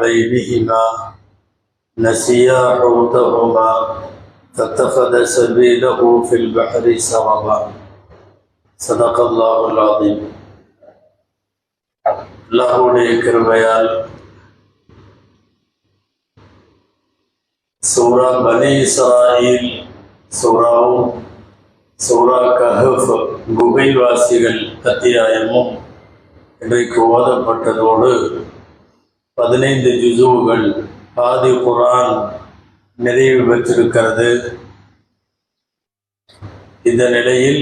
بينهما نسيا حوتهما فاتخذ سبيله في البحر سربا صدق الله العظيم அல்லாஹுடைய கிருபையால் சூரா பனி இஸ்ராயில் சூராவும் சூரா கஹஃப் குகைவாசிகள் அத்தியாயமும் இன்றைக்கு ஓதப்பட்டதோடு பதினைந்து ஜுசுவுகள் பாதி குரான் நிறைவு பெற்றிருக்கிறது. இந்த நிலையில்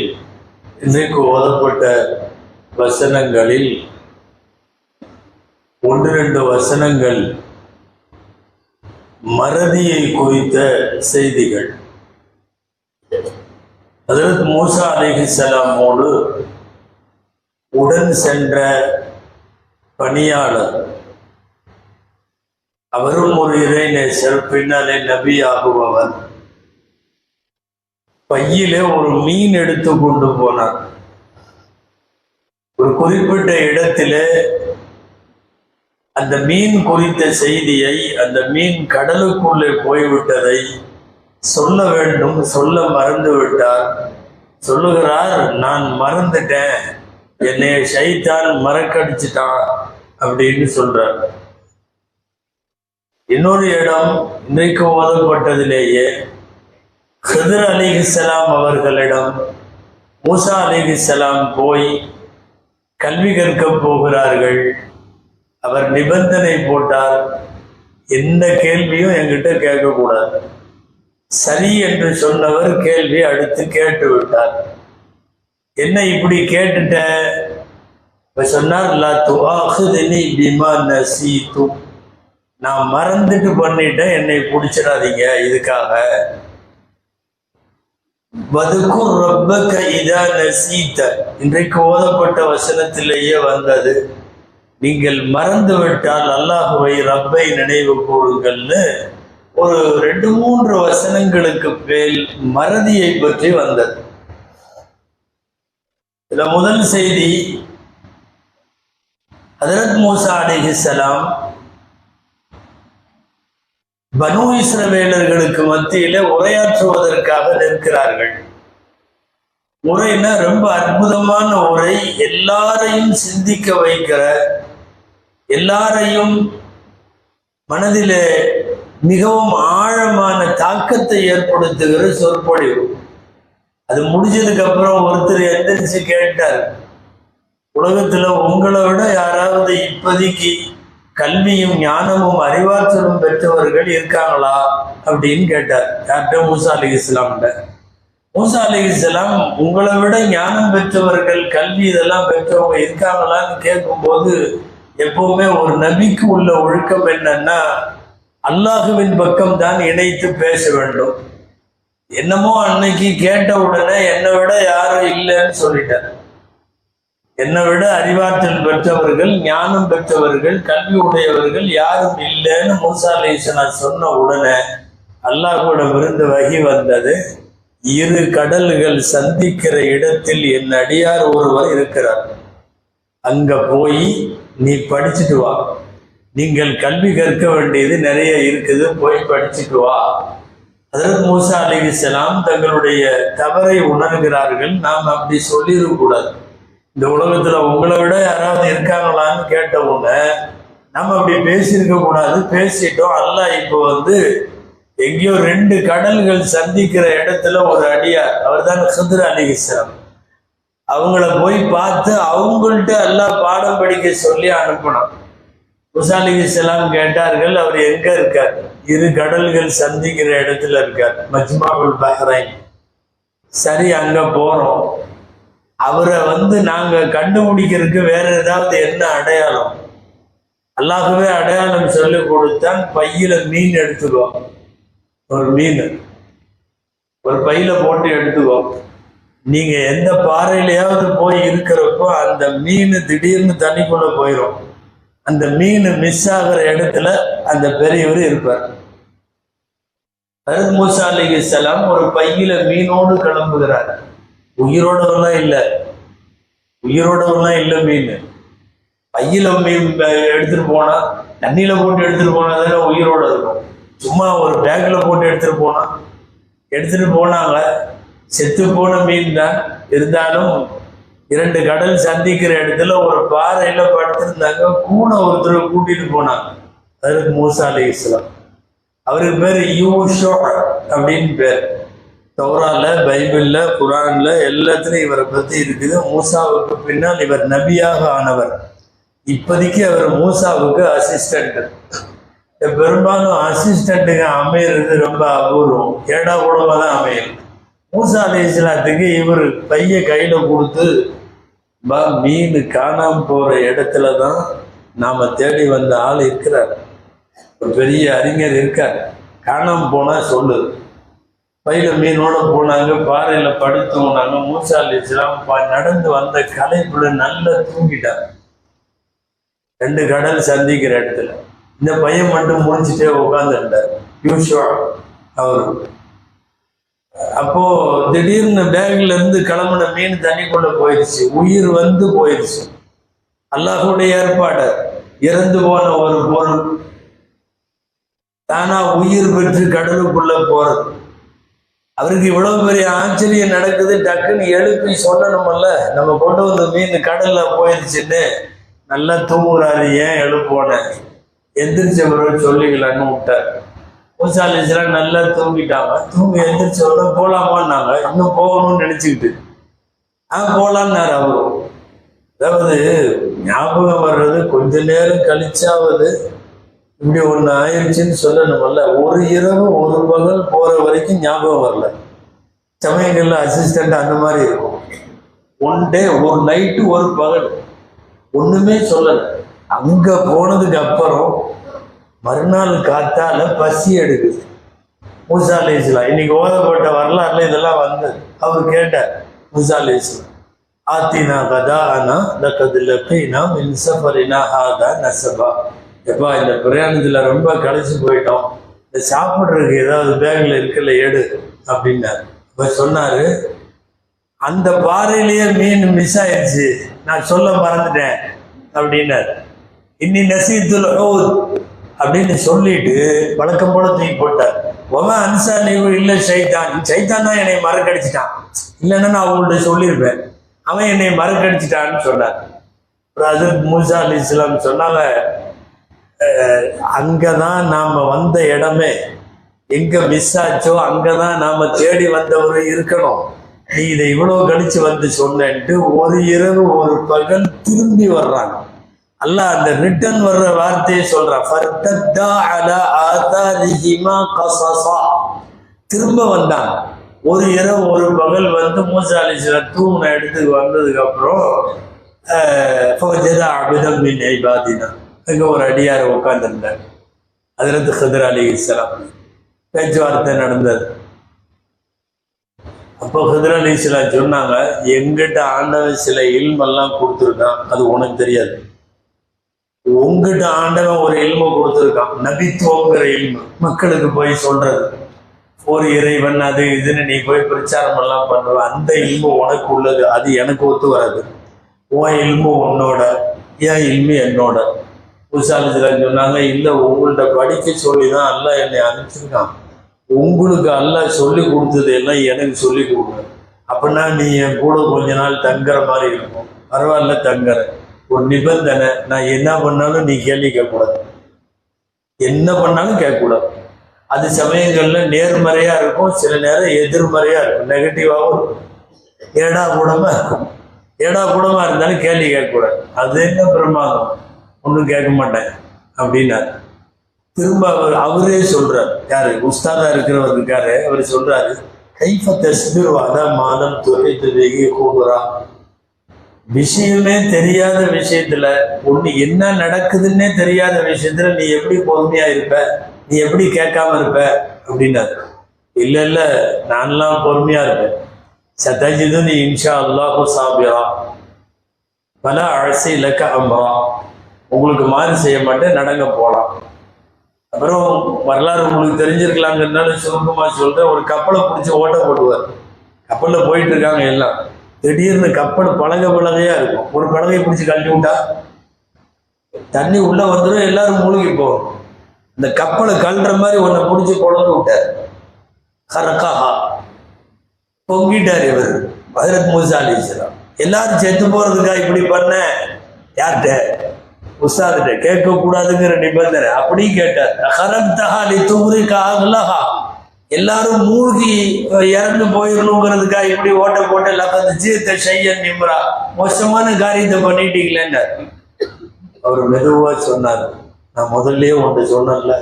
இன்றைக்கு ஓதப்பட்ட வசனங்களில் ஒன்று ரெண்டு வசனங்கள் மறதியை குறித்த செய்திகள். அதற்கு மூசா அலிஹிசலாமோடு உடன் சென்ற பணியாளர் அவரும் ஒரு இறைநேசர் பின்னாலே நபி ஆகுபவர் பையிலே ஒரு மீன் எடுத்து கொண்டு போனார். ஒரு குறிப்பிட்ட இடத்திலே அந்த மீன் குறித்த செய்தியை அந்த மீன் கடலுக்குள்ளே போய்விட்டதை சொல்ல வேண்டும் சொல்ல மறந்து விட்டார் சொல்லுகிறார் நான் மறந்துட்டேன். என்னை ஷைத்தான் மறக்கடிச்சிட்டான். அப்படின்னு சொல்றார். இன்னொரு இடம் இன்றைக்கு ஓதப்பட்டதிலேயே ஹிதர் அலிஹிசலாம் அவர்களிடம் மூசா அலிஹிசலாம் போய் கல்வி கற்க போகிறார்கள். அவர் நிபந்தனை போட்டார். எந்த கேள்வியும் என்கிட்ட கேட்கக்கூடாது. சரி என்று சொன்னவர் கேள்வி அடுத்து கேட்டு விட்டார். என்ன இப்படி கேட்டுட்ட? இப்ப சொன்னார் லா துஆஹிதுனி பிமா நசீது நான் மறந்துட்டு பண்ணிட்டேன் என்னை பிடிச்சிடாதீங்க இதுக்காக. பதுக்கும் ரப்பக இதா நசீத இன்றைக்கு ஓதப்பட்ட வசனத்திலேயே வந்தது நீங்கள் மறந்து விட்டால் அல்லாஹுவை ரப்பை நினைவு கூறுங்கள்னு ஒரு ரெண்டு மூன்று வசனங்களுக்கு மேல் மறதியை பற்றி வந்தது. இதுல முதல் செய்தி ஹதரத் மூசா அலிஹிசலாம் பனு இஸ்ரவேலர்களுக்கு மத்தியில உரையாற்றுவதற்காக நிற்கிறார்கள். உரைனா ரொம்ப அற்புதமான உரை. எல்லாரையும் சிந்திக்க வைக்கிற எல்லாரையும் மனதிலே மிகவும் ஆழமான தாக்கத்தை ஏற்படுத்துகிற சொற்பொழிவு. அது முடிஞ்சதுக்கு அப்புறம் ஒருத்தர் எந்திரிச்சு கேட்டார் உலகத்துல உங்களை விட யாராவது இப்போதைக்கு கல்வியும் ஞானமும் அறிவாற்றலும் பெற்றவர்கள் இருக்காங்களா அப்படின்னு கேட்டார். யார்கிட்ட மூசா அலி இஸ்லாம்கிட்ட மூசா அலி இஸ்லாம் உங்களை விட ஞானம் பெற்றவர்கள் கல்வி இதெல்லாம் பெற்றவங்க இருக்காங்களான்னு கேட்கும்போது எப்பவுமே ஒரு நபிக்கு உள்ள ஒழுக்கம் என்னன்னா அல்லாஹுவின் பக்கம் தான் இணைத்து பேச வேண்டும். என்னமோ அன்னைக்கு கேட்ட உடனே என்னை விட யாரும் இல்லைன்னு சொல்லிட்டேன் என்னை விட அறிவாற்றல் பெற்றவர்கள் ஞானம் பெற்றவர்கள் கல்வி உடையவர்கள் யாரும் இல்லைன்னு மூசா அலிசனா சொன்ன உடனே அல்லாஹுவிடமிருந்து வகி வந்தது. இரு கடல்கள் சந்திக்கிற இடத்தில் என் அடியார் ஒருவர் இருக்கிறார். அங்க போய் நீ படிச்சுட்டு வா. நீங்கள் கல்வி கற்க வேண்டியது நிறைய இருக்குது போய் படிச்சுட்டு வா. அதற்கு மூசா அலிசலாம் தங்களுடைய தவறை உணர்கிறார்கள். நாம் அப்படி சொல்லிடக்கூடாது இந்த உலகத்துல உங்களை விட யாராவது இருக்காங்களான்னு கேட்ட உடனே நம்ம அப்படி பேசியிருக்க கூடாது. பேசிட்டோம். அல்ல இப்போ வந்து எங்கேயோ ரெண்டு கடல்கள் சந்திக்கிற இடத்துல ஒரு அடியார் அவர் தான் சுந்தர அலிகிஸ்லாம் அவங்கள போய் பார்த்து அவங்கள்ட்ட எல்லாம் பாடம் படிக்க சொல்லி அனுப்பணும். முசா அலிகிஸ்லாம் கேட்டார்கள் அவர் எங்க இருக்கார்? இரு கடல்கள் சந்திக்கிற இடத்துல இருக்கார் மஜ்மாவுல் பஹ்ரைன். சரி அங்க போறோம். அவரை வந்து நாங்க கண்டுபிடிக்கிறதுக்கு வேற ஏதாவது என்ன அடையாளம்? அல்லாகவே அடையாளம் சொல்லி கொடுத்தான் பையில மீன் எடுத்துக்கோ. ஒரு மீன். ஒரு பையில போட்டு எடுத்துக்கோ. நீங்க எந்த பாறையிலையாவது போய் இருக்கிறப்போ அந்த மீன் திடீர்னு தண்ணிக்குள்ள போயிடும் அந்த மீன் மிஸ் ஆகிற இடத்துல அந்த பெரியவர் இருப்பார். அதாவது மூசா அலிகலாம் ஒரு பையில மீனோடு கிளம்புகிறார். உயிரோடவெல்லாம் இல்லை. உயிரோடவெல்லாம் இல்லை மீன். பையில மீன் எடுத்துட்டு போனா தண்ணியில போட்டு எடுத்துட்டு போனா தானே உயிரோட இருக்கும். சும்மா ஒரு பேக்ல போட்டு எடுத்துட்டு போனா. எடுத்துட்டு போனாங்க. செத்து போன மீன் தான். இருந்தாலும் இரண்டு கடல் சந்திக்கிற இடத்துல ஒரு பாறையில படுத்திருந்தாங்க. கூட ஒருத்தர் கூட்டிட்டு போனாங்க. அதுக்கு மூசா அலி இஸ்லாம் அவருக்கு பேர் யூஷோ அப்படின்னு பேர். தௌரால பைபிள்ல குரான்ல எல்லாத்துலயும் இவரை பத்தி இருக்குது. மூசாவுக்கு பின்னால் இவர் நபியாக ஆனவர். இப்போதைக்கு அவர் மூசாவுக்கு அசிஸ்டண்ட் பெரும்பாலும் அசிஸ்டண்ட்டுங்க அமையிறது ரொம்ப அபூர்வம். ஏடா கூடமாக தான் அமையும். மூசா அலி இஸ்லாத்துக்கு இவர் பைய கையில் கொடுத்து பா மீன் காணாம போகிற இடத்துல தான் நாம் தேடி வந்த ஆள் இருக்கிறார். ஒரு பெரிய அறிஞர் இருக்கார். காணாம போனால் சொல்லு. பையில மீனோட போனாங்க பாறையில படுத்து போனாங்க மூச்சாலிச்சுலாம் நடந்து வந்த கலைப்புல நல்லா தூங்கிட்டாங்க ரெண்டு கடல் சந்திக்கிற இடத்துல. இந்த பையன் மட்டும் முடிச்சுட்டே உட்காந்துருந்தார் யூஷுவா அவர். அப்போ திடீர்னு பேக்ல இருந்து கிளம்புன மீன் தண்ணிக்குள்ள போயிடுச்சு. உயிர் வந்து போயிடுச்சு. அல்லாஹுடைய ஏற்பாடு. இறந்து போன ஒரு பொருள். தானா உயிர் பெற்று கடலுக்குள்ள போறது. அவருக்கு இவ்வளவு பெரிய ஆச்சரியம் நடக்குது டக்குன்னு எழுப்பி சொல்லணும்ல. நம்ம கொண்டு வந்த மீன் கடல்ல போயிடுச்சுன்னு நல்லா தூங்குறாரு. ஏன் எழுப்போன எந்திரிச்ச பிறகு சொல்லிக்கலான்னு விட்டார். பூசாலிஸ்லாம் நல்லா தூங்கிட்டாங்க. தூங்கி எந்திரிச்ச உடனே போலாமான்னாங்க. இன்னும் போகணும்னு நினைச்சுக்கிட்டு. ஆ போலான்னாரு அவரு. அதாவது ஞாபகம் வர்றது கொஞ்ச நேரம் கழிச்சாவது இப்படி ஒண்ணு ஆயிடுச்சுன்னு சொல்லணும்ல ஒரு இரவு ஒரு பகல் போற வரைக்கும் ஞாபகம் வரல. சமயங்கள்ல அசிஸ்டன்ட் அந்த மாதிரி இருக்கும். ஒன் டே ஒரு நைட்டு ஒரு பகல். ஒண்ணுமே சொல்லல. அங்க போனதுக்கு அப்புறம் மறுநாள் காத்தால பசி எடுக்குது. மூசா அலி இன்னைக்கு ஓதப்பட்ட வரலாறுல இதெல்லாம் வந்தது அவர் கேட்டார் மூசா ஆத்தினா கதா அனா லக்கது லக்கீனா மின் சஃபரினா ஹாதா நசபா எப்பா இந்த பிரயாணத்தில் ரொம்ப கடைசி போயிட்டோம். இந்த சாப்பிட்றதுக்கு ஏதாவது பேக்கில் இருக்கல எடு அப்படின்னாரு. இப்போ சொன்னார் அந்த பாறையிலேயே மீன் மிஸ் ஆயிடுச்சு. நான் சொல்ல மறந்துட்டேன் அப்படின்னாரு. இன்னி நசீத்துல ஓ அப்படின்னு சொல்லிட்டு வழக்கம் போல தூக்கி போட்டார். ஒவன் அன்சா நீவு இல்லை சைத்தான் சைத்தான் தான் என்னை மறக்கடிச்சிட்டான். இல்லைன்னா நான் அவங்கள்ட்ட சொல்லியிருப்பேன் அவன் என்னை மறக்கடிச்சிட்டான்னு சொன்னார். அது மூசா அலி இஸ்லாம் சொன்னாங்க அங்கே தான் நாம் வந்த இடமே. எங்கே மிஸ் ஆச்சோ அங்கதான் நாம் தேடி வந்தவர் இருக்கணும். நீ இதை இவ்வளோ கழிச்சு வந்து சொன்னேன்ட்டு ஒரு இரவு ஒரு பகல் திரும்பி வர்றாங்க. அல்ல அந்த ரிட்டர்ன் வர்ற வார்த்தையை சொல்றான் திரும்ப வந்தாங்க ஒரு இரவு ஒரு பகல் வந்து மூசா தூங்கின இடத்துக்கு வந்ததுக்கு அப்புறம் அபிதம் மின் ஐபாதினா அங்கே ஒரு அடியார் உட்காந்துருந்தார் அதிலிருந்து ஹதர் அலி இஸ்லாம் பேச்சுவார்த்தை நடந்தது. அப்போ ஹதர் அலி இஸ்லாம் சொன்னாங்க எங்கிட்ட ஆண்டவன் சில இல்மெல்லாம் கொடுத்துருக்கான். அது உனக்கு தெரியாது. உங்ககிட்ட ஆண்டவன் ஒரு இல்மை கொடுத்துருக்கான். நபித்துவங்கிற இல்மு. மக்களுக்கு போய் சொல்றது. ஒரு இறைவன் அது இதுன்னு நீ போய் பிரச்சாரம் எல்லாம் பண்ணுவ. அந்த இல்மு உனக்கு உள்ளது. அது எனக்கு ஒத்து வராது. உன் இல்மு உன்னோட. என் இல்மு என்னோட. புசாலிசிலாம் சொன்னாங்க இல்லை உங்கள்ட்ட படிக்க சொல்லி தான் அல்லாஹ் என்னை அனுப்பிச்சிருக்கான். உங்களுக்கு அல்லாஹ் சொல்லி கொடுத்தது எல்லாம் எனக்கு சொல்லி கொடுங்க. அப்படின்னா நீ என் கூட கொஞ்ச நாள் தங்குற மாதிரி இருக்கும். பரவாயில்ல தங்குற ஒரு நிபந்தனை நான் என்ன பண்ணாலும் நீ கேள்வி கேட்கக்கூடாது. என்ன பண்ணாலும் கேட்கக்கூடாது. அது சமயங்களில் நேர்மறையாக இருக்கும் சில நேரம் எதிர்மறையாக இருக்கும் நெகட்டிவாகவும் இருக்கும். ஏடா கூடமாக இருக்கும். ஏடா கூடமாக இருந்தாலும் கேள்வி கேட்கக்கூடாது. அது என்ன பிரமாதம்? ஒன்றும் கேட்க மாட்டேன் அப்படின்னாரு. திரும்ப அவர் அவரே சொல்றார். யாரு? உஸ்தாதா இருக்கிறவர் இருக்காரு. அவர் சொல்றாரு கைஃப தஸ்பிர் மானம் மாதம் துறை வெகி கூடுறா விஷயமே தெரியாத விஷயத்துல ஒண்ணு என்ன நடக்குதுன்னே தெரியாத விஷயத்துல நீ எப்படி பொறுமையா இருப்ப? நீ எப்படி கேட்காம இருப்ப? அப்படின்னாரு. இல்ல இல்ல நான்லாம் பொறுமையா இருப்பேன். சத்தஜிது நீ இன்ஷா அல்லாஹு சாபிரா. பல அழசி இலக்க அம்பரா உங்களுக்கு மாதிரி செய்ய மாட்டேன் நடங்க போகலாம் அப்புறம் வரலாறு உங்களுக்கு தெரிஞ்சிருக்கலாங்கிறதுனால சுருக்கமாக சொல்கிறேன் ஒரு கப்பலை பிடிச்சி ஓட்ட போடுவார். கப்பலில் போயிட்டு இருக்காங்க எல்லாம். திடீர்னு கப்பல் பழக பழகையாக இருக்கும். ஒரு பழகையை பிடிச்சி கழட்டி விட்டா தண்ணி உள்ளே வந்துடும் எல்லாரும் மூழ்கி போகும். இந்த கப்பலை கழுற மாதிரி ஒன்றை பிடிச்சி குழந்து விட்டார். கரக்காஹா பொங்கிட்டார் இவர். பகரத் மூசா அலிஸ்லாம் எல்லாரும் செத்து போகிறதுக்கா இப்படி பண்ண? யார்கிட்ட? உஸ்தாதிட்ட கேட்க கூடாதுங்கிற நிபந்தனை. அப்படி கேட்டார். ஹரப்தஹா லி தும்ரிகா அஹ்லஹா. எல்லாரும் மூழ்கி இறந்து போயிடணுங்கிறதுக்கா இப்படி ஓட்ட போட்டு லக்கத்து ஜீத்த செய்ய நிம்ரா மோசமான காரியத்தை பண்ணிட்டீங்களேன்னார் அவர் மெதுவா சொன்னார். நான் முதல்லயே ஒன்று சொன்னேன்ல.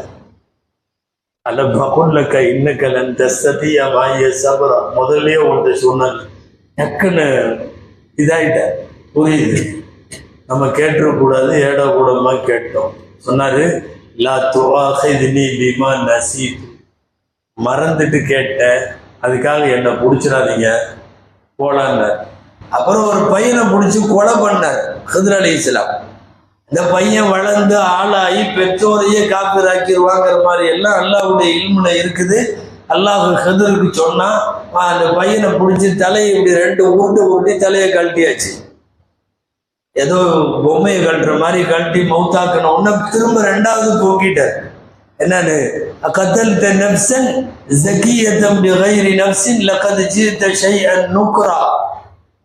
அல்ல பகுல்லக்க இன்னக்கலன் தஸ்ததிய வாய சபரா. முதல்லயே ஒன்று சொன்னேன். டக்குன்னு இதாயிட்ட புரியுது? நம்ம கேட்டுறக்கூடாது ஏடா கூடமா கேட்டோம். சொன்னாரு லா துவாஹிதினி பிமா நசீத். மறந்துட்டு கேட்டேன் அதுக்காக என்னை பிடிச்சிடாதீங்க போலான்னார். அப்புறம் ஒரு பையனை பிடிச்சி கொலை பண்ணார் ஹிதர் அலி இஸ்லாம். இந்த பையன் வளர்ந்து ஆளாகி பெற்றோரையே காப்பிராக்கிடுவாங்கிற மாதிரி எல்லாம் அல்லாவுடைய இல்முல இருக்குது. அல்லாஹ் ஹிதருக்கு சொன்னா அந்த பையனை பிடிச்சி தலையை இப்படி ரெண்டு உருண்டு உருட்டி தலையை கழட்டியாச்சு. ஏதோ பொம்மையை கழட்டுற மாதிரி கழட்டி மௌத்தாக்கணும் உன்னை திரும்ப ரெண்டாவது போக்கிட்டார். என்னன்னு? கத்தல் நப்சன் ஜக்கியத்தம் பிகைரி நப்சின் லக்கத் ஜீத்த ஷைஅன் நுக்ரா.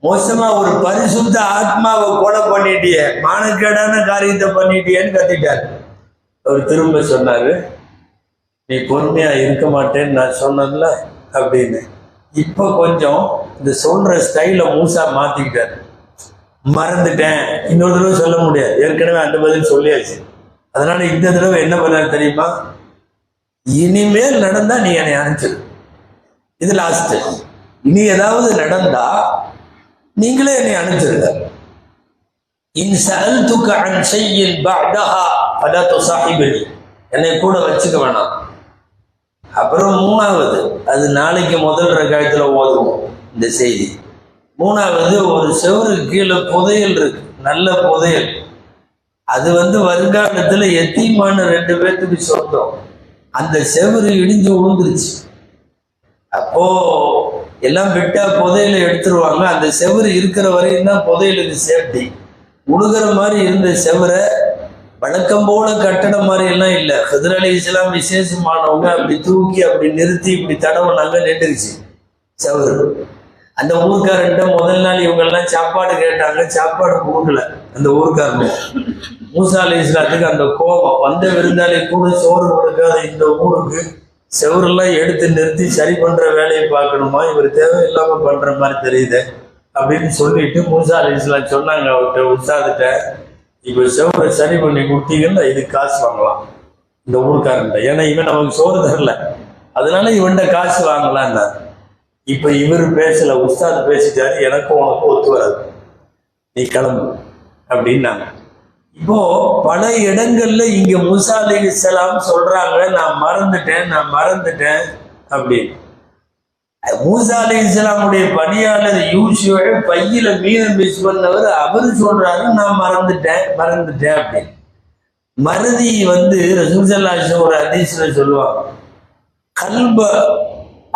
மோசமா ஒரு பரிசுத்த ஆத்மாவை கொலை பண்ணிட்டிய. மானக்கேடான காரியத்தை பண்ணிட்டியேன்னு கத்திட்டார். அவர் திரும்ப சொன்னாரு நீ பொறுமையா இருக்க மாட்டேன்னு நான் சொன்னேன்ல அப்படின்னு. இப்போ கொஞ்சம் இந்த சொல்ற ஸ்டைல மூசா மாத்திக்கிட்டார். மறந்துட்டேன். இன்னொரு தடவை சொல்ல முடியாது. ஏற்கனவே அந்த பதில் சொல்லியாச்சு. அதனால இந்த தடவை என்ன பண்ணாரு தெரியுமா? இனிமேல் நடந்தா நீ என்னை அனுப்பிச்சிரு இது லாஸ்ட் இனி ஏதாவது நடந்தா நீங்களே என்னை அனுப்பிச்சிருங்க என்னை கூட வச்சுக்க வேணாம். அப்புறம் மூணாவது அது நாளைக்கு முதல் ரகாயத்தில் ஓதுவோம். இந்த செய்தி. மூணாவது ஒரு செவரு கீழே புதையல் இருக்கு. நல்ல புதையல். அது வந்து வருங்காலத்தில் எத்தீமான ரெண்டு பேர்த்துக்கு சொந்தம். அந்த செவரு இடிஞ்சு விழுந்துருச்சு அப்போ எல்லாம் விட்டா புதையலை எடுத்துருவாங்க. அந்த செவரு இருக்கிற வரையும் தான் புதையலுக்கு சேஃப்டி உழுகிற மாதிரி இருந்த செவரை வழக்கம் போல கட்டடம் மாதிரி எல்லாம் இல்லை. ஹிதர் அலி இஸ்லாம் விசேஷமானவங்க அப்படி தூக்கி அப்படி நிறுத்தி இப்படி தடவை நாங்கள் நின்றுச்சு செவரு. அந்த ஊர்க்காரன்ட்ட முதல் நாள் இவங்கெல்லாம் சாப்பாடு கேட்டாங்க சாப்பாடு கொடுக்கல. அந்த ஊர்க்காரங்க. மூசா அலி இஸ்லாத்துக்கு அந்த கோபம். வந்த விருந்தாளி கூட சோறு கொடுக்காத இந்த ஊருக்கு செவரெல்லாம் எடுத்து நிறுத்தி சரி பண்ற வேலையை பார்க்கணுமா? இவர் தேவையில்லாம பண்ற மாதிரி தெரியுது அப்படின்னு சொல்லிட்டு மூசா அலி இஸ்லாம் சொன்னாங்க அவர்கிட்ட உற்சாகத்தை இப்போ செவரை சரி பண்ணி கொடுத்தீங்கன்னா இது காசு வாங்கலாம். இந்த ஊருக்காரன்ட்ட ஏன்னா இவன் நமக்கு சோறு தரல. அதனால இவன்கிட்ட காசு வாங்கலான்னா இப்ப இவர் பேசல உஸ்தாத் பேசிட்டாரு எனக்கும் உனக்கும் ஒத்து வராது. நீ கிளம்பு அப்படின்னாங்க. இப்போ பல இடங்கள்ல இங்க முசா அலிசலாம் சொல்றாங்க நான் மறந்துட்டேன் நான் மறந்துட்டேன் அப்படின்னு. மூசா அலி இஸ்லாமுடைய பணியாளர் யூசுவை பையில மீனம் மிஸ் பண்ணவர் அவர் சொல்றாரு நான் மறந்துட்டேன் மறந்துட்டேன் அப்படின்னு. மறதி வந்து ரசூசல்லாஷம் ஒரு அதிசல சொல்லுவாங்க. கல்ப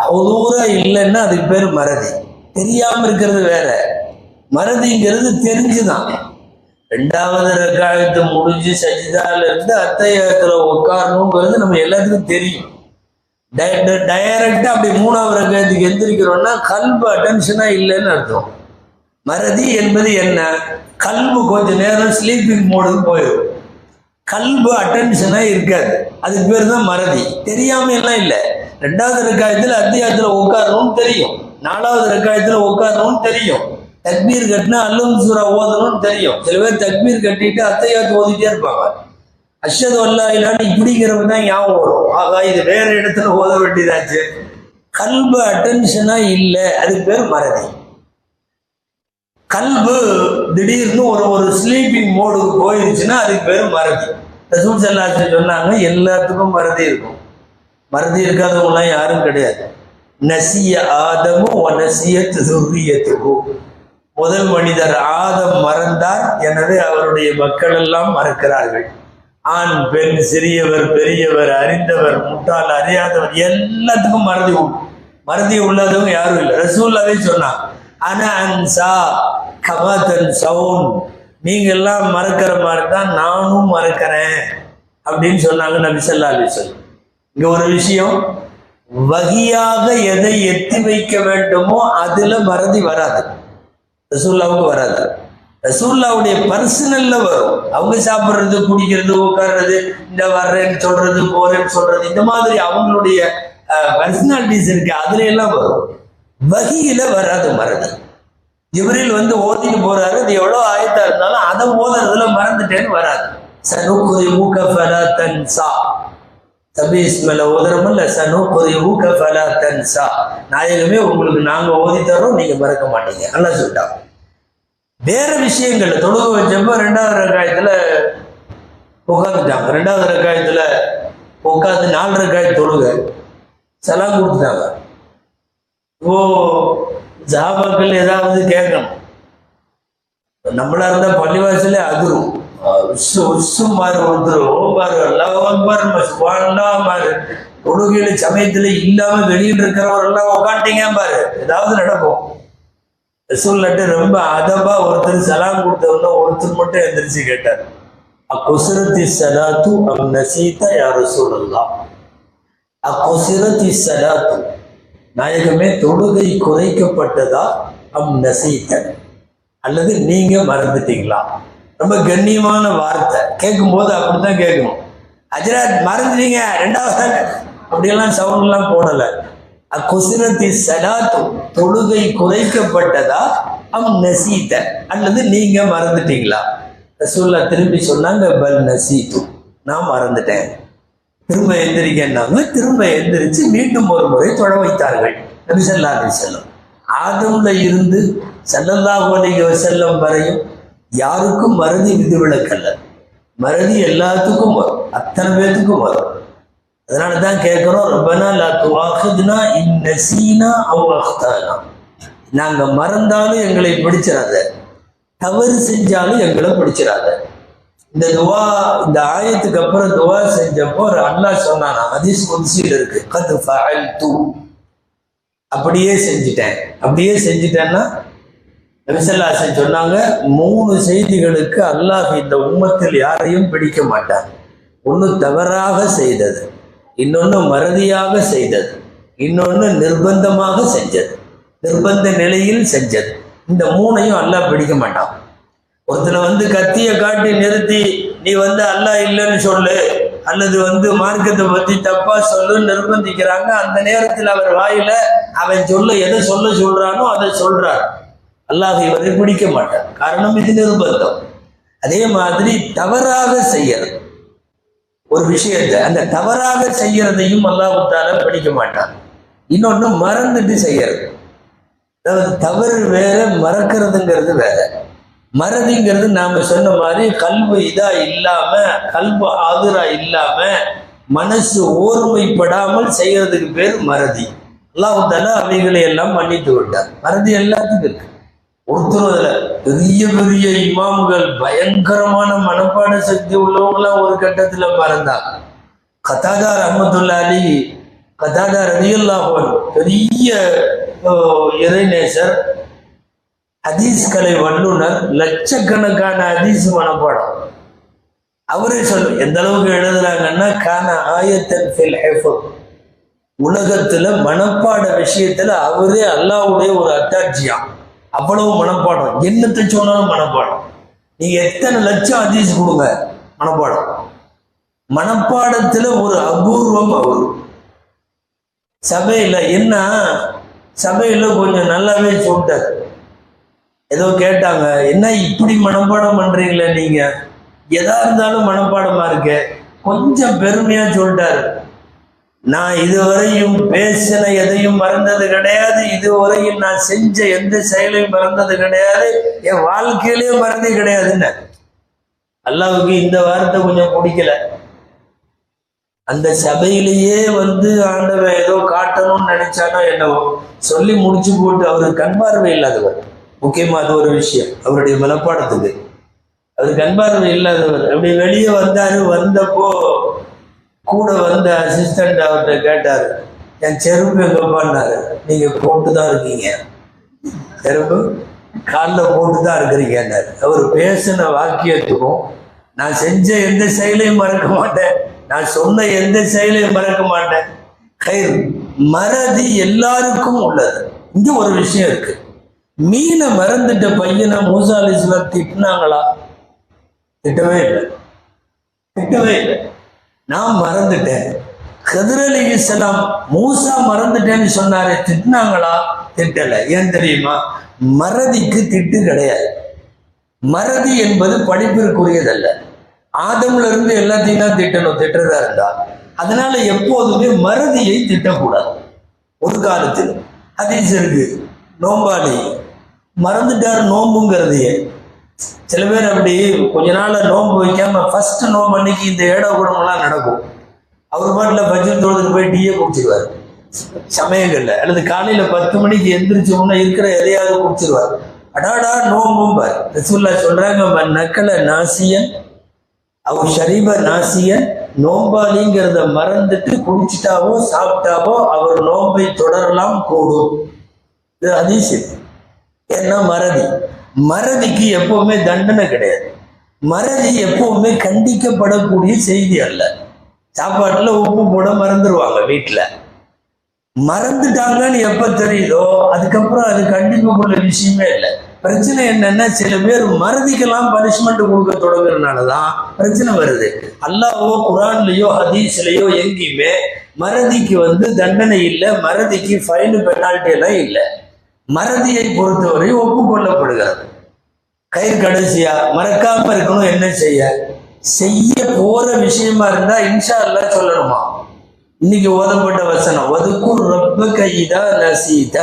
அவதூறா இல்லைன்னா அதுக்கு பேர் மறதி. தெரியாம இருக்கிறது வேற. மறதிங்கிறது தெரிஞ்சுதான். ரெண்டாவது ரக்காயத்தை முடிஞ்சு சஜிதால இருந்து அத்தையத்துல உட்காரணுங்கிறது நம்ம எல்லாத்துக்கும் தெரியும். டைரக்டா அப்படி மூணாவது ரக்காயத்துக்கு எந்திரிக்கிறோம்னா கல்பு அட்டென்ஷனா இல்லைன்னு அர்த்தம். மறதி என்பது என்ன? கல்பு கொஞ்ச நேரம் ஸ்லீப்பிங் மோடுக்கு போயிடும். கல்பு அட்டென்ஷனாக இருக்காது. அதுக்கு பேர் தான் மறதி. தெரியாம எல்லாம் இல்லை. ரெண்டாவது ரெக்காயத்தில் அத்தியாயத்தில் உட்காரணும்னு தெரியும். நாலாவது ரெக்காயத்தில் உட்காரணும்னு தெரியும். தக்பீர் கட்டினா அல்லம் சூரா ஓதணும்னு தெரியும். சில பேர் தக்பீர் கட்டிட்டு அத்தையாத்து ஓதிட்டே இருப்பாங்க. அஷது அல்லா இல்லான்னு இப்படிங்கிறவங்க தான் ஞாபகம் வரும். ஆகா இது வேற இடத்துல ஓத வேண்டியதாச்சு. கல்பு அட்டென்ஷனாக இல்லை. அதுக்கு பேர் மறதி. கல்பு திடீர்னு ஒரு ஒரு ஸ்லீப்பிங் மோடுக்கு போயிருச்சுன்னா அதுக்கு பேர் மறதி. ரசூல் செல்லாச்சு சொன்னாங்க எல்லாத்துக்கும் மறதி இருக்கும். மறதி இருக்காதவங்களாம் யாரும் கிடையாது. நசிய ஆதமும் நசிய துரியத்துக்கும் முதல் மனிதர் ஆதம் மறந்தார் எனவே அவருடைய மக்கள் எல்லாம் மறக்கிறார்கள். ஆண் பெண் சிறியவர் பெரியவர் அறிந்தவர் முட்டாள் அறியாதவர் எல்லாத்துக்கும் மறதி உண்டு. மறதி உள்ளதவங்க யாரும் இல்லை. ரசூல்லாவே சொன்னாங்க ஆனா அன்சா கமாத்தன் சவுன். நீங்க எல்லாம் மறக்கிற மாதிரி தான் நானும் மறக்கிறேன் அப்படின்னு சொன்னாங்க நபி ஸல்லல்லாஹு இங்க ஒரு விஷயம் வகையாக எதை எத்தி வைக்க வேண்டுமோ அதுல மறதி வராது. ரசூல்லாவுக்கு வராது. ரசூல்லாவுடைய பர்சனல்ல வரும். அவங்க சாப்பிட்றது குடிக்கிறது உட்கார்றது இந்த வர்றேன்னு சொல்றது போறேன்னு சொல்றது இந்த மாதிரி அவங்களுடைய பர்சனாலிட்டிஸ் இருக்கு அதுல எல்லாம் வரும். வகியில வராது மறதி இவரில் வந்து ஓதிட்டு போறாரு. இது எவ்வளோ ஆயத்தா இருந்தாலும் அதை ஓதுறதுல மறந்துட்டேன்னு வராது. சனுக்குரி ஊக்க ஃபலா தன்சா. தபீஸ் மேல ஓதுறமல்ல சனுக்குதி ஊக்க ஃபலா தன்சா. நாயகமே உங்களுக்கு நாங்க ஓதி தரோம் நீங்க மறக்க மாட்டீங்க. நல்லா சொல்லிட்டாங்க வேற விஷயங்கள்ல தொழுக வச்சப்போ ரெண்டாவது ரகாயத்துல உட்காந்துட்டாங்க ரெண்டாவது ரகாயத்துல உட்காந்து நாலு ரகாயத்து தொழுக. செலாம் கொடுத்துட்டாங்க. ஓ ஜாபாக்கள் ஏதாவது கேட்கணும் நம்மளா இருந்தா பள்ளிவாசலே அதிரும் உசு உசு மாறு வந்துரும். பாரு எல்லாம் பாரு சுபான்லாம் பாரு தொழுகையில சமயத்துல இல்லாம வெளியில் இருக்கிறவர் எல்லாம் பாரு. ஏதாவது நடக்கும். ரசூல்லட்டு ரொம்ப அதபா ஒருத்தர் சலாம் கொடுத்தவங்க ஒருத்தர் மட்டும் எந்திரிச்சு கேட்டார். அக்குசுரத்தி சலாத்து அம் நசீதா யார் ரசூலல்லா அக்குசுரத்தி சலாத்து. நாயகமே தொழுகை குறைக்கப்பட்டதா? அம் நசீத்த. அல்லது நீங்க மறந்துட்டீங்களா? ரொம்ப கண்ணியமான வார்த்தை. கேட்கும்போது அப்படித்தான் கேட்கணும். அஜராத் மறந்துட்டீங்க. ரெண்டாவது அப்படியெல்லாம் சவுண்ட்லாம் போடலை. அக்குசிரத்தி சலாத்து தொழுகை குறைக்கப்பட்டதா? அம் நசீத்த. அல்லது நீங்க மறந்துட்டீங்களா? ரசூல்லா திரும்பி சொன்னாங்க பல் நசீத்து. நான் மறந்துட்டேன். திரும்ப எந்திரிக்கன்னாங்க. திரும்ப எந்திரிச்சு மீண்டும் ஒரு முறை தொட வைத்தார்கள். நபி ஸல்லல்லாஹு அலைஹி வஸல்லம். ஆதம்ல இருந்து ஸல்லல்லாஹு அலைஹி செல்லம் வரையும் யாருக்கும் மறதி விதிவிலக்கல்ல. மறதி எல்லாத்துக்கும் வரும். அத்தனை பேத்துக்கும் வரும். அதனால தான் கேட்குறோம் ரப்பனா லா துவாஹித்னா இன் நசீனா நாங்கள் மறந்தாலும் எங்களை பிடிச்சிடாத தவறு செஞ்சாலும் எங்களை பிடிச்சிடாத இந்த துவா இந்த ஆயத்துக்கு அப்புறம் துவா செஞ்சப்போ ஒரு அல்லாஹ் சொன்னானா ஹதீஸ் குதிசியில் இருக்கு. கது ஃபஅல்து. அப்படியே செஞ்சிட்டேன். அப்படியே செஞ்சிட்டேன்னா நபிசல்லாசன் சொன்னாங்க மூணு செய்திகளுக்கு அல்லாஹ் இந்த உம்மத்தில் யாரையும் பிடிக்க மாட்டான். ஒன்று தவறாக செய்தது இன்னொன்று மறதியாக செய்தது இன்னொன்று நிர்பந்தமாக செஞ்சது நிர்பந்த நிலையில் செஞ்சது. இந்த மூணையும் அல்லாஹ் பிடிக்க மாட்டான். ஒருத்தனை வந்து கத்திய காட்டி நிறுத்தி நீ வந்து அல்லா இல்லைன்னு சொல்லு. அல்லது வந்து மார்க்கத்தை பத்தி தப்பா சொல்லு நிர்பந்திக்கிறாங்க. அந்த நேரத்தில் அவர் வாயில அவன் சொல்ல எதை சொல்ல சொல்றானோ அதை சொல்றார். அல்லாஹ் இவரை பிடிக்க மாட்டார் காரணம் இது நிர்பந்தம். அதே மாதிரி தவறாக செய்யறது. ஒரு விஷயத்தை அந்த தவறாக செய்யறதையும் அல்லாஹால பிடிக்க மாட்டான். இன்னொன்னு மறந்துட்டு செய்யறது. அதாவது தவறு வேற மறக்கிறதுங்கிறது வேற. மறதிங்கிறது நாம சொன்ன மாதிரி கல்வி இதா இல்லாம கல்வி ஆதராக இல்லாம மனசு ஓர்மைப்படாமல் செய்யறதுக்கு பேர் மறதி. அல்லாஹால அவைகளை எல்லாம் மன்னித்து விட்டார். மறதி எல்லாத்துக்கும் இருக்கு. ஒருத்தர் அதுல பெரிய பெரிய இமாம்கள் பயங்கரமான மனப்பாட சக்தி உள்ளவங்களாம் ஒரு கட்டத்துல மறந்தாங்க கதாதார் ரஹமத்துல்லா அலி கதாதார் ரதியுல்லாஹன் பெரிய இறைநேசர் ஹதீஸ் கலை வல்லுனர் லட்சக்கணக்கான ஹதீஸ் மனப்பாடம். அவரே சொல்லு எந்த அளவுக்கு எழுதுறாங்கன்னா கான ஆயத்தன் ஃபில் ஹிஃபுல். உலகத்துல மனப்பாட விஷயத்துல அவரே அல்லாவுடைய ஒரு அட்டாட்சியா அவ்வளவு மனப்பாடம். என்னத்தை சொன்னாலும் மனப்பாடம். நீங்க எத்தனை லட்சம் ஹதீஸ் கொடுங்க மனப்பாடம். மனப்பாடத்துல ஒரு அபூர்வம் அவர். சபையில என்ன? சபையில கொஞ்சம் நல்லாவே சொல்லிட்டார். ஏதோ கேட்டாங்க என்ன இப்படி மனப்பாடம் பண்றீங்களே நீங்க? எதா இருந்தாலும் மனப்பாடமா இருக்கு. கொஞ்சம் பெருமையா சொல்லிட்டாரு. நான் இதுவரையும் பேசின எதையும் மறந்தது கிடையாது. இதுவரையும் நான் செஞ்ச எந்த செயலையும் மறந்தது கிடையாது. என் வாழ்க்கையிலேயே மறந்தே கிடையாதுன்னு. அல்லாவுக்கு இந்த வார்த்தை கொஞ்சம் பிடிக்கல. அந்த சபையிலேயே வந்து ஆண்டவன் ஏதோ காட்டணும்னு நினைச்சானோ என்னவோ சொல்லி முடிச்சு போட்டு அவருக்கு கண் பார்வை இல்லாதவர். முக்கியமாக அது ஒரு விஷயம். அவருடைய மனப்பாடத்துக்கு அவர் கண்பார்வை இல்லாதவர். அப்படி வெளியே வந்தார் வந்தப்போ கூட வந்த அசிஸ்டண்ட் அவர்கிட்ட கேட்டார் என் செருப்பு எங்கப்பான்னாரு நீங்கள் போட்டு தான் இருக்கீங்க. செருப்பு? காலில் போட்டு தான் இருக்கிறீங்க அவர் பேசின வாக்கியத்துக்கும் நான் செஞ்ச எந்த செயலையும் மறக்க மாட்டேன். நான் சொன்ன எந்த செயலையும் மறக்க மாட்டேன். கயிறு. மறதி எல்லாருக்கும் உள்ளது. இங்கே ஒரு விஷயம் இருக்குது மீனை மறந்துட்ட பையனை மூசா அலிஸ்லாம் திட்டினாங்களா? திட்டவே இல்லை. திட்டவே இல்லை. நான் மறந்துட்டேன். கதிர் அலி இஸ்லாம் மூசா மறந்துட்டேன்னு சொன்னாரே திட்டினாங்களா? திட்டல. ஏன் தெரியுமா? மறதிக்கு திட்டு கிடையாது. மறதி என்பது படிப்பிற்குரியதல்ல. ஆதம்ல இருந்து எல்லாத்தையும் தான் திட்டணும் திட்டுறதா இருந்தா. அதனால எப்போதுமே மறதியை திட்டக்கூடாது. ஒரு காலத்தில். ஹதீஸ் இருக்கு. நோம்பாளி. மறந்துட்டார் நோம்புங்கிறதையே சில பேர் அப்படி கொஞ்ச நாள் நோன்பு வைக்காம ஃபர்ஸ்ட் நோம்பு அன்னைக்கு இந்த ஏடோ கூடமெல்லாம் நடக்கும். அவர் பாட்டில் பஜ்ஜன் தொழுதுக்கு போய் டீயே குடிச்சிருவார். சமயங்கள்ல. அல்லது காலையில பத்து மணிக்கு எந்திரிச்ச உடனே இருக்கிற எதையாவது குடிச்சிருவார். அடாடா நோம்பும்பார். ரசூல்லா சொல்றாங்க நக்கலை நாசிய நாசியன். அவ ஷரீப நாசியன். நோம்பாளிங்கிறத மறந்துட்டு குடிச்சிட்டாவோ சாப்பிட்டாவோ அவர் நோம்பை தொடரலாம் கூடும். இது அதிசயம் ஏன்னா மறதி? மறதிக்கு எப்பவுமே தண்டனை கிடையாது. மறதி எப்பவுமே கண்டிக்கப்படக்கூடிய செய்தி அல்ல. சாப்பாட்டுல உப்பு போட மறந்துடுவாங்க வீட்டுல மறந்துட்டாங்கன்னு எப்போ தெரியுதோ அதுக்கப்புறம் அது கண்டிப்புக்குள்ள விஷயமே இல்லை. பிரச்சனை என்னன்னா சில பேர் மறதிக்கெல்லாம் பனிஷ்மெண்ட் கொடுக்க தொடங்குறதுனாலதான் பிரச்சனை வருது. அல்லாவோ குரான்லையோ ஹதீஸ்லயோ எங்கேயுமே மறதிக்கு வந்து தண்டனை இல்லை மறதிக்கு ஃபைனு பெனால்ட்டி எல்லாம் இல்லை. மறதியை பொறுத்தவரை ஒப்புக்கொள்ளப்படுகிறது. கயிறு கடைசியா? மறக்காம இருக்கணும் என்ன செய்ய? செய்ய போற விஷயமா இருந்தா இன்ஷா அல்லா சொல்லணுமா? இன்னைக்கு ஓதப்பட்ட வசனம் ஒதுக்கும் ரப்ப கைதா நசீத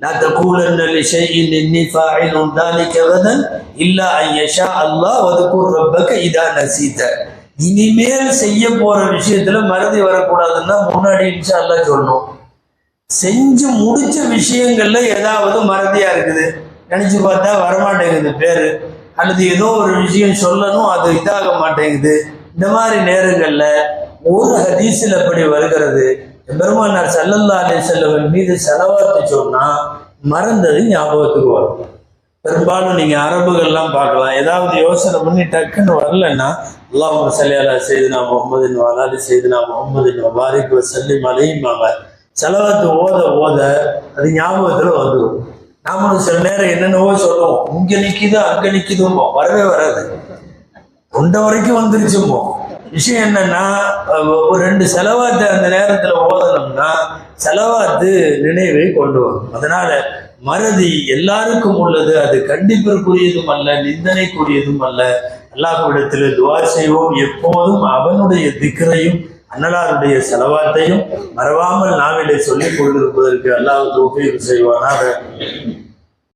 நான் தக்கூலன்ன விஷயம் நின்னி ஃபாயில் உண்டானிக்கவதன் இல்லா ஐயஷா அல்லாஹ் ஒதுக்கும் ரொம்ப கைதா நசீத இனிமேல் செய்ய போற விஷயத்துல மறதி வரக்கூடாதுன்னா முன்னாடி இன்ஷா அல்லா சொல்லணும். செஞ்சு முடிச்ச விஷயங்கள்ல ஏதாவது மறதியா இருக்குது. நினைச்சு பார்த்தா வரமாட்டேங்குது பேரு. அல்லது ஏதோ ஒரு விஷயம் சொல்லணும் அது இதாக மாட்டேங்குது. இந்த மாதிரி நேரங்கள்ல ஒரு ஹதீஸில் அப்படி வருகிறது? பெருமானார் சல்லல்லா அலி செல்லவன் மீது செலவாத்து சொன்னா மறந்தது ஞாபகத்துக்கு வரும். பெரும்பாலும் நீங்க அரபுகள்லாம் பார்க்கலாம். ஏதாவது யோசனை பண்ணி டக்குன்னு வரலன்னா அல்லாஹ் சல்லி அலா செய்தினா முகமதின் வாலாலி செய்தினா வாரிக்கு செல்லி மலையும் அலையுமாங்க செலவத்து ஓத ஓத அது ஞாபகத்தில் வந்துடும் நாமளும் சில நேரம் என்னென்னவோ சொல்லுவோம். இங்க நிற்கிது அங்க நிற்கிதுமோ வரவே வராது. உண்ட வரைக்கும் வந்துருச்சுமோ விஷயம் என்னன்னா ஒரு ரெண்டு செலவாத்து அந்த நேரத்தில் ஓதணும்னா செலவாத்து நினைவை கொண்டு வரும் அதனால மறதி எல்லாருக்கும் உள்ளது. அது கண்டிப்பிற்குரியதும் அல்ல நிந்தனைக்குரியதும் அல்ல. அல்லாஹ்விடத்தில் துவா செய்வோம். எப்போதும் அவனுடைய திக்கரையும் அண்ணலாருடைய செலவாத்தையும் மறவாமல் நாவிலே சொல்லிக் கொண்டிருப்பதற்கு அல்லாஹ் தோப்பியம் செய்வானாக.